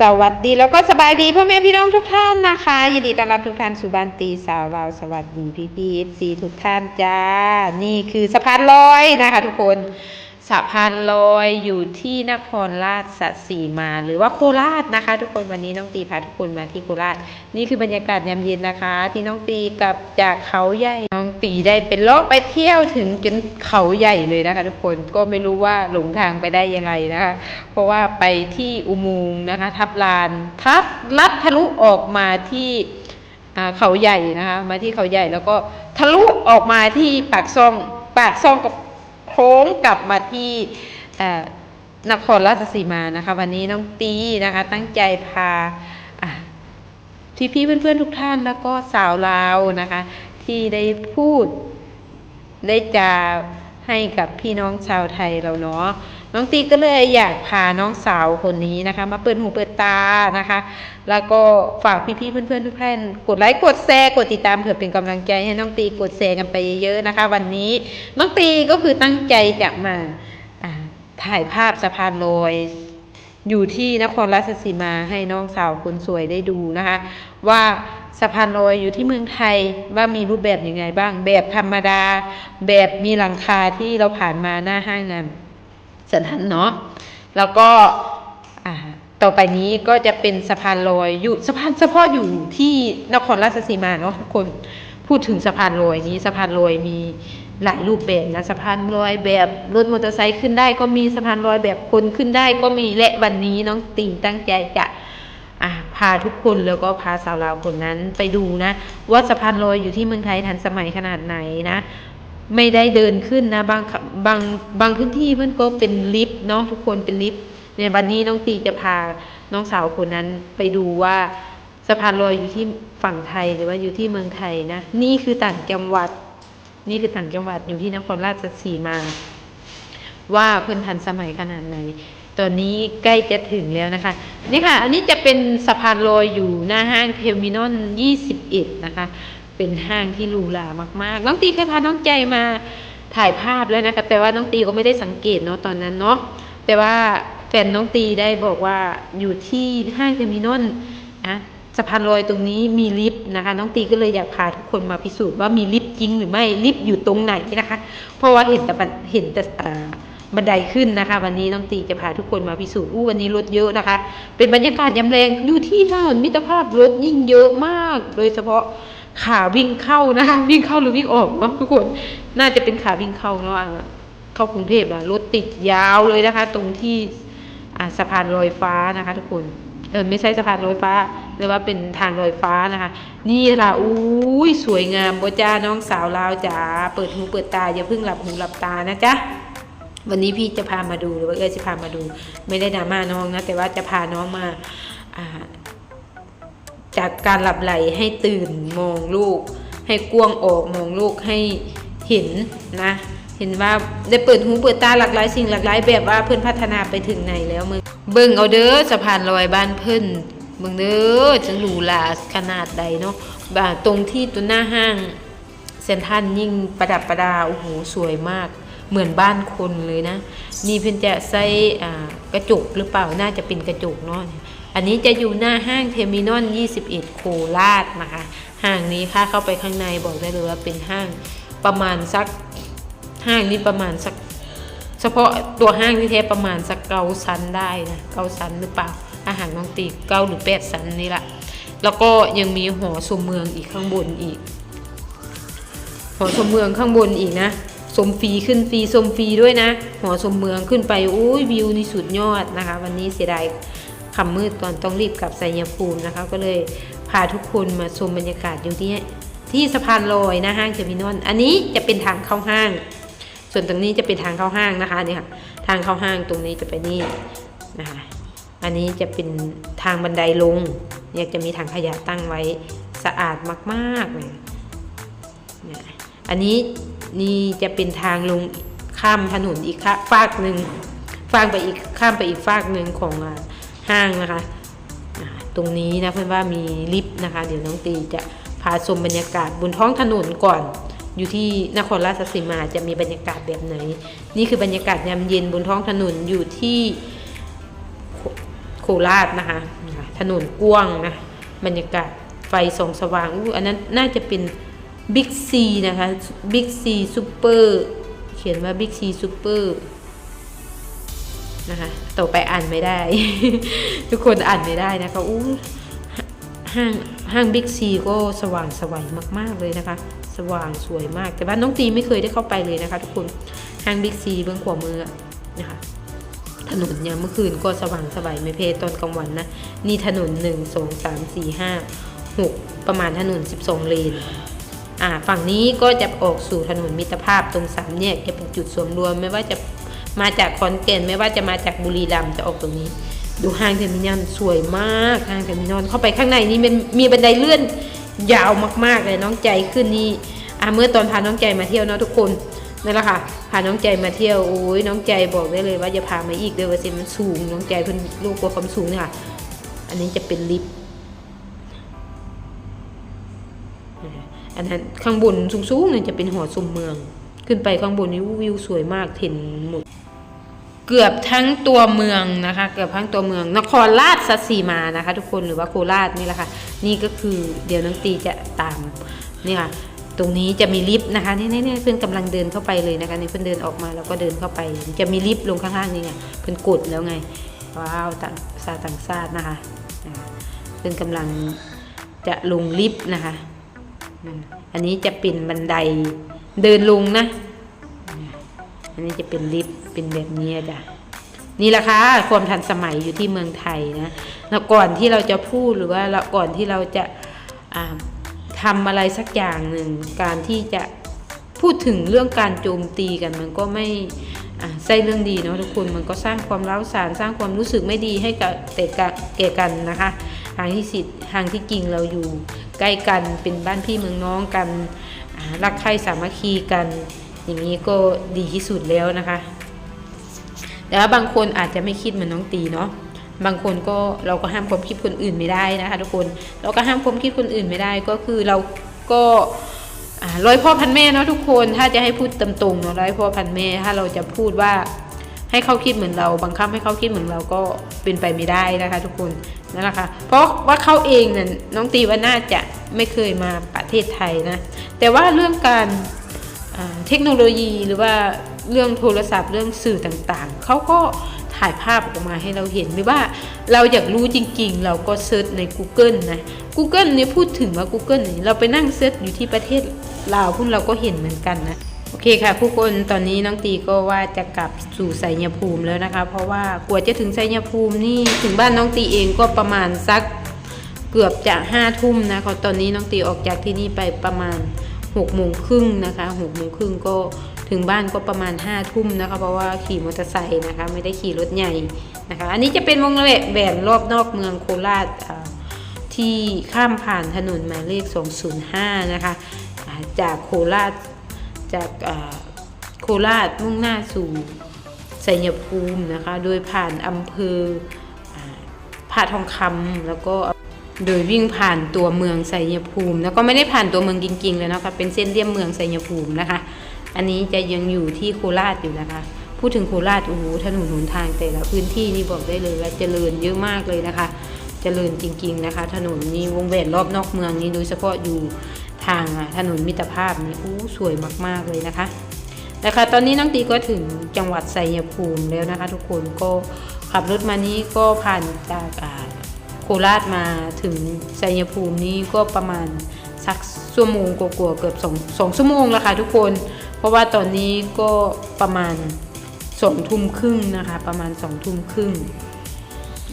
สวัสดีแล้วก็สบายดีพ่อแม่พี่น้องทุกท่านนะคะยินดีต้อนรับทุกท่านสู่บ้านตีสาวเราสวัสดีพี่พีเอฟซีทุกท่านจ้า นี่คือสะพานลอยนะคะ ทุกคน สะพานลอยอยู่ที่นครราชสีมา หรือว่าโคราชนะคะ ทุกคนวันนี้น้องตีพาทุกคนมาที่โคราช นี่คือบรรยากาศยามเย็นนะคะ ที่น้องตีกลับจากเขาใหญ่น้องตีได้เป็นเลาะไปเที่ยวถึงจนเขาใหญ่เลยนะคะ ทุกคนก็ไม่รู้ว่าหลงทางไปได้ยังไงนะคะ เพราะว่าไปที่อุโมงค์นะคะ ทับลานทับลัดทะลุออกมาที่เขาใหญ่นะคะ มาที่เขาใหญ่แล้วก็ทะลุออกมาที่ปากซ่องปากซ่องกับ ค้งกลับมาที่นครราชสีมานะคะ วันนี้น้องตีนะคะ ตั้งใจพาพี่พี่เพื่อนๆทุกท่านแล้วก็สาวลาวนะคะ ที่ได้พูดได้จะให้กับพี่น้องชาวไทยเราเนาะ น้องตีก็เลยอยากพาน้องสาวคนนี้นะคะ มาเปิดหูเปิดตานะคะ แล้วก็ฝากพี่ๆเพื่อนๆทุกท่านกดไลค์กดแชร์กดติดตามเผื่อเป็นกำลังใจให้น้องตีกดแชร์กันไปเยอะๆนะคะ วันนี้น้องตีก็คือตั้งใจจะมาถ่ายภาพสะพานลอยอยู่ที่นครราชสีมาให้น้องสาวคนสวยได้ดูนะคะ ว่าสะพานลอยอยู่ที่เมืองไทยว่ามีรูปแบบยังไงบ้าง แบบธรรมดา แบบมีหลังคาที่เราผ่านมาหน้าห้างนั้น สันทันเนาะแล้วก็ต่อไปนี้ก็จะเป็นสะพานลอยอยู่สะพานเฉพาะอยู่ที่นครราชสีมาเนาะทุกคนพูดถึงสะพานลอยนี้สะพานลอยมีหลายรูปแบบนะสะพานลอยแบบรถมอเตอร์ไซค์ขึ้นได้ ก็มีสะพานลอยแบบคนขึ้นได้ก็มีและวันนี้น้องติ่งตั้งใจจะอะพาทุกคนแล้วก็พาสาวลาวคนนั้นไปดูนะ ว่าสะพานลอยอยู่ที่เมืองไทยทันสมัยขนาดไหนนะ ไม่ได้เดินขึ้นนะบางบางบางพื้นที่เพื่อนก็เป็นลิฟต์เนาะทุกคนเป็นลิฟต์เนี่ยวันนี้น้องตีจะพาน้องสาวคนนั้นไปดูว่าสะพานลอยอยู่ที่ฝั่งไทยหรือว่าอยู่ที่เมืองไทยนะนี่คือต่างจังหวัด นี่คือต่างจังหวัดอยู่ที่นครราชสีมา ว่าเพื่อนทันสมัยขนาดไหนตอนนี้ใกล้จะถึงแล้วนะคะ นี่ค่ะ อันนี้จะเป็นสะพานลอยอยู่หน้าห้างเทอร์มินอล21 นะคะ เป็นห้างที่หรูหรามากๆ น้องตีเคยพาน้องใจมาถ่ายภาพแล้วนะคะแต่ว่าน้องตีก็ไม่ได้สังเกตเนาะตอนนั้นเนาะแต่ว่าแฟนน้องตีได้บอกว่าอยู่ที่ห้างเทอร์มินอลนะสะพานลอยตรงนี้มีลิฟต์นะคะ น้องตีก็เลยอยากพาทุกคนมาพิสูจน์ว่ามีลิฟต์จริงหรือไม่ลิฟต์อยู่ตรงไหนนะคะ เพราะว่าเห็นแต่บันเห็นแต่บันไดขึ้นนะคะ วันนี้น้องตีจะพาทุกคนมาพิสูจน์อู้วันนี้รถเยอะนะคะ เป็นบรรยากาศยามแรงอยู่ที่ถนนมิตรภาพรถยิ่งเยอะมาก โดยเฉพาะ ขาวิ่งเข้านะคะวิ่งเข้าหรือวิ่งออกวะทุกคนน่าจะเป็นขาวิ่งเข้าเนาะอะเข้ากรุงเทพนะรถติดยาวเลยนะคะ ตรงที่สะพานลอยฟ้านะคะ ทุกคนเออไม่ใช่สะพานลอยฟ้าเรียกว่าเป็นทางลอยฟ้านะคะ นี่ล่ะอุ้ยสวยงามโบจ้าน้องสาวลาวจ๋าเปิดหูเปิดตาอย่าเพิ่งหลับหูหลับตานะจ๊ะวันนี้พี่จะพามาดูหรือว่าเออจะพามาดู ไม่ได้ดราม่าน้องนะแต่ว่าจะพาน้องมาอ่า จากการหลับไหลให้ตื่นมองลูก ให้กวางออกมองลูกให้เห็นนะ เห็นว่าได้เปิดหูเปิดตาหลากหลายสิ่งหลากหลายแบบว่าเพื่อนพัฒนาไปถึงไหนแล้วมึงเบิ่งเอาเด้อสะพานลอยบ้านเพิ่นเบิ่งเด้อจะหรูหราขนาดใดเนาะบ่าตรงที่ตัวหน้าห้างเซนทันยิ่งประดับประดาโอ้โหสวยมากเหมือนบ้านคนเลยนะ นี่เพิ่นจะใส่กระจกหรือเปล่าน่าจะเป็นกระจกเนาะ อันนี้จะอยู่หน้าห้างเทอร์มินอล21 โคราชนะคะ ห้างนี้ค่ะเข้าไปข้างในบอกได้เลยว่าเป็นห้างประมาณสักห้างนี้ประมาณสัก เฉพาะตัวห้างที่แท้ประมาณสักเกาซันได้นะเกาซันหรือเปล่า อาหารน้องตีเกาหรือแปดซันนี่แหละแล้วก็ยังมีหอชมเมืองอีกข้างบนอีก หอชมเมืองข้างบนอีกนะชมฟรีขึ้นฟรีชมฟรีด้วยนะ หอชมเมืองขึ้นไปอุ้ยวิวนี่สุดยอดนะคะ วันนี้เสียดาย คำมืดก่อนต้องรีบกลับไสยภูมินะคะ ก็เลยพาทุกคนมาชมบรรยากาศอยู่ที่ที่สะพานลอยนะห้างเทอร์มินอลอันนี้จะเป็นทางเข้าห้าง ส่วนตรงนี้จะเป็นทางเข้าห้างนะคะนี่ค่ะทางเข้าห้างตรงนี้จะไปนี่นะคะอันนี้จะเป็นทางบันไดลงเนี่ยจะมีถังขยะตั้งไว้สะอาดมากๆเลยเนี่ยอันนี้นี่จะเป็นทางลงข้ามถนนอีกข้าฟากหนึ่งฟากไปอีกข้ามไปอีกฟากหนึ่งของอ่า ห้างนะคะ ตรงนี้นะเพื่อนว่ามีลิฟต์นะคะ เดี๋ยวน้องตีจะพาชมบรรยากาศบนท้องถนนก่อน อยู่ที่นครราชสีมาจะมีบรรยากาศแบบไหน นี่คือบรรยากาศยามเย็นบนท้องถนนอยู่ที่โคราชนะคะนะคะถนนกว้างนะบรรยากาศไฟส่องสว่างอู้อันนั้นน่าจะเป็นบิ๊กซีนะคะบิ๊กซีซูเปอร์เขียนว่าบิ๊กซีซูเปอร์ นะคะต่อไปอ่านไม่ได้ ทุกคนอ่านไม่ได้นะคะอู้ห้างห้างบิ๊กซีก็สว่างสวัยมาก ๆเลยนะคะ สว่างสวยมาก แต่ว่าน้องตีไม่เคยได้เข้าไปเลยนะคะ ทุกคนห้างบิ๊กซีเบื้องขวามือนะคะถนนเนี่ยเมื่อคืนก็สว่างสบายไม่เพตอนกลางวันนะนี่ถนนหนึ่งสองสามสี่ห้าหกประมาณถนนสิบสองเลนอ่าฝั่งนี้ก็จะออกสู่ถนนมิตรภาพตรงสามแยกจะเป็นจุดสวมรวม ไม่ว่าจะ มาจากคอนเกนไม่ว่าจะมาจากบุรีรัมย์จะออกตรงนี้ ดูห้างเทอร์มินอลสวยมากห้างเทอร์มินอลเข้าไปข้างในนี่มันมีบันไดเลื่อนยาวมากๆเลยน้องใจขึ้นนี่อ่าเมื่อตอนพาน้องใจมาเที่ยวเนาะทุกคนนั่นแหละค่ะพาน้องใจมาเที่ยวโอ้ยน้องใจบอกได้เลยว่าจะพามาอีกเด้อว่าสิมันสูง น้องใจเพิ่นลูกกลัวความสูงเนี่ยค่ะ อันนี้จะเป็นลิฟต์อันนั้นข้างบนสูงๆเนี่ยจะเป็นหอชมเมือง ขึ้นไปข้างบนนี้วิวสวยมากเห็นหมดเกือบทั้งตัวเมืองนะคะ เกือบทั้งตัวเมือง นครราชสีมานะคะ ทุกคนหรือว่าโคราชนี่แหละค่ะ นี่ก็คือเดี๋ยวน้องตีจะตามนี่ค่ะตรงนี้จะมีลิฟต์นะคะนี่นี่เพื่อนกำลังเดินเข้าไปเลยนะคะนี่เพื่อนเดินออกมาแล้วก็เดินเข้าไป จะมีลิฟต์ลงข้างล่างนี่ไงเพื่อนกดแล้วไงว้าวต่างชาต่างชาตินะคะเพื่อนกำลังจะลงลิฟต์นะคะ อันนี้จะเป็นบันได เดินลงนะ อันนี้จะเป็นลิฟต์เป็นแบบนี้จ้ะนี่แหละค่ะความทันสมัยอยู่ที่เมืองไทยนะแล้วก่อนที่เราจะพูดหรือว่าเราก่อนที่เราจะาทำอะไรสักอย่างหนึ่งการที่จะพูดถึงเรื่องการโจมตีกันมันก็ไม่ใช่เรื่องดีเนาะทุกคนมันก็สร้างความร้าวสารสร้างความรู้สึกไม่ดีให้กับแต่กะแก่กันนะคะทางที่สิทธิ์ทางที่จริงเราอยู่ใกล้กันเป็นบ้านพี่เมืองน้องกัน รักใคร่สามัคคีกัน อย่างนี้ก็ดีที่สุดแล้วนะคะ แต่ว่าบางคนอาจจะไม่คิดเหมือนน้องตีเนาะบางคนก็เราก็ห้ามความคิดคนอื่นไม่ได้นะคะทุกคนเราก็ห้ามความคิดคนอื่นไม่ได้ก็คือเราก็ร้อยพ่อพันแม่เนาะทุกคนถ้าจะให้พูดตรงๆเนาะร้อยพ่อพันแม่ถ้าเราจะพูดว่า ให้เขาคิดเหมือนเราบังคับให้เขาคิดเหมือนเราก็เป็นไปไม่ได้นะคะทุกคนนั่นแหละค่ะเพราะว่าเขาเองเนี่ยน้องตีว่าน่าจะไม่เคยมาประเทศไทยนะแต่ว่าเรื่องการเทคโนโลยีหรือว่าเรื่องโทรศัพท์เรื่องสื่อต่างๆ เขาก็ถ่ายภาพออกมาให้เราเห็นหรือว่าเราอยากรู้จริงๆ เราก็เซิร์ชใน Google นะ Google เนี่ยพูดถึงว่า Google เนี่ยเราไปนั่งเซิร์ชอยู่ที่ประเทศลาวพุ่นเราก็เห็นเหมือนกันนะ อเคค่ะผู้คนตอนนี้น้องตีก็ว่าจะกลับสู่ไสยภูมิแล้วนะคะ เพราะว่ากว่าจะถึงไสยภูมินี่ถึงบ้านน้องตีเองก็ประมาณสักเกือบจะห้าทุ่มนะคะตอนนี้น้องตีออกจากที่นี่ไปประมาณหกโมงครึ่งนะคะหกโมงครึ่งก็ถึงบ้านก็ประมาณห้าทุ่มนะคะเพราะว่าขี่มอเตอร์ไซค์นะคะไม่ได้ขี่รถใหญ่นะคะ อันนี้จะเป็นวงแหวนรอบนอกเมืองโคราชที่ข้ามผ่านถนนหมายเลข 205 นะคะ จากโคราช จากโคราชมุ่งหน้าสู่สัยภูมินะคะ โดยผ่านอำเภออ่าพระทองคำแล้วก็โดยวิ่งผ่านตัวเมืองไสยภูมิ แล้วก็ไม่ได้ผ่านตัวเมืองจริงๆเลยนะคะเป็นเส้นเลี่ยมเมืองไสยภูมินะคะ อันนี้จะยังอยู่ที่โคราชอยู่นะคะ พูดถึงโคราชโอ้โหถนนหนทางแต่ละพื้นที่นี่บอกได้เลยว่าเจริญเยอะมากเลยนะคะ เจริญจริง ๆนะคะ ถนนนี้วงแหวนรอบนอกเมืองนี้โดยเฉพาะอยู่ ทางถนนมิตรภาพนี่อู้สวยมากๆเลยนะคะนะคะตอนนี้น้องตีก็ถึงจังหวัดไสยภูมิแล้วนะคะ ทุกคนก็ขับรถมานี้ก็ผ่านจากอ่าโคราชมาถึงไสยภูมินี้ก็ประมาณสักชั่วโมงกว่าๆเกือบสองสองชั่วโมงแล้วค่ะทุกคน เพราะว่าตอนนี้ก็ประมาณสองทุ่มครึ่งนะคะ ประมาณสองทุ่มครึ่ง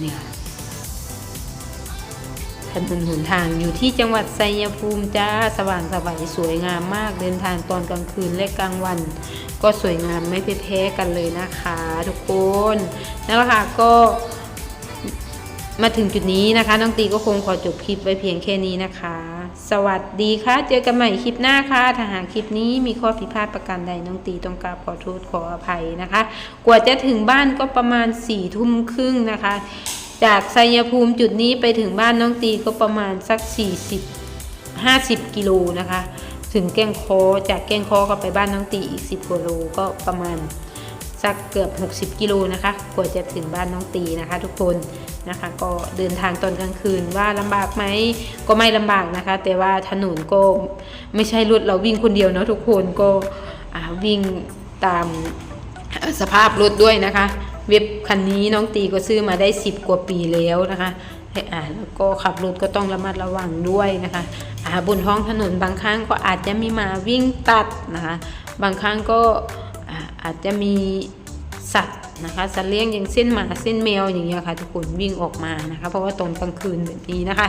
เนี่ยค่ะ ถนนหนทางอยู่ที่จังหวัดไซยภูมิจ้าสว่างสวัยสวยงามมาก เดินทางตอนกลางคืนและกลางวัน ก็สวยงามไม่แพ้กันเลยนะคะ ทุกคนนั่นแหละค่ะก็มาถึงจุดนี้นะคะ น้องตีก็คงขอจบคลิปไว้เพียงแค่นี้นะคะ สวัสดีค่ะ เจอกันใหม่คลิปหน้าค่ะ ถ้าหากคลิปนี้มีข้อผิดพลาดประการใดน้องตีต้องกราบขอโทษขออภัยนะคะ กว่าจะถึงบ้านก็ประมาณสี่ทุ่มครึ่งนะคะ จากไซยภูมิจุดนี้ไปถึงบ้านน้องตีก็ประมาณสัก 40 50 กิโลนะคะ ถึงแก้งคอจากแก้งคอก็ไปบ้านน้องตีอีก 10กิโลก็ประมาณสักเกือบ 60 กิโลนะคะกว่าจะถึงบ้านน้องตีนะคะ ทุกคนนะคะ ก็เดินทางตอนกลางคืนว่าลำบากไหมก็ไม่ลำบากนะคะ แต่ว่าถนนก็ไม่ใช่รถเราวิ่งคนเดียวเนาะทุกคนก็วิ่งตามสภาพรถด้วยนะคะ เว็บคันนี้น้องตีก็ซื้อมาได้ 10 กว่าปีแล้วนะคะอ่าแล้วก็ขับรถก็ต้องระมัดระวังด้วยนะคะอ่าบนท้องถนนบางครั้งก็อาจจะมีหมาวิ่งตัดนะคะบางครั้งก็อาอาจจะมีสัตว์นะคะสัตว์เลี้ยงอย่างเส้นหมาเส้นแมวอย่างเงี้ยค่ะทุกคนวิ่งออกมานะคะ เพราะว่าตอนกลางคืนแบบนี้นะคะ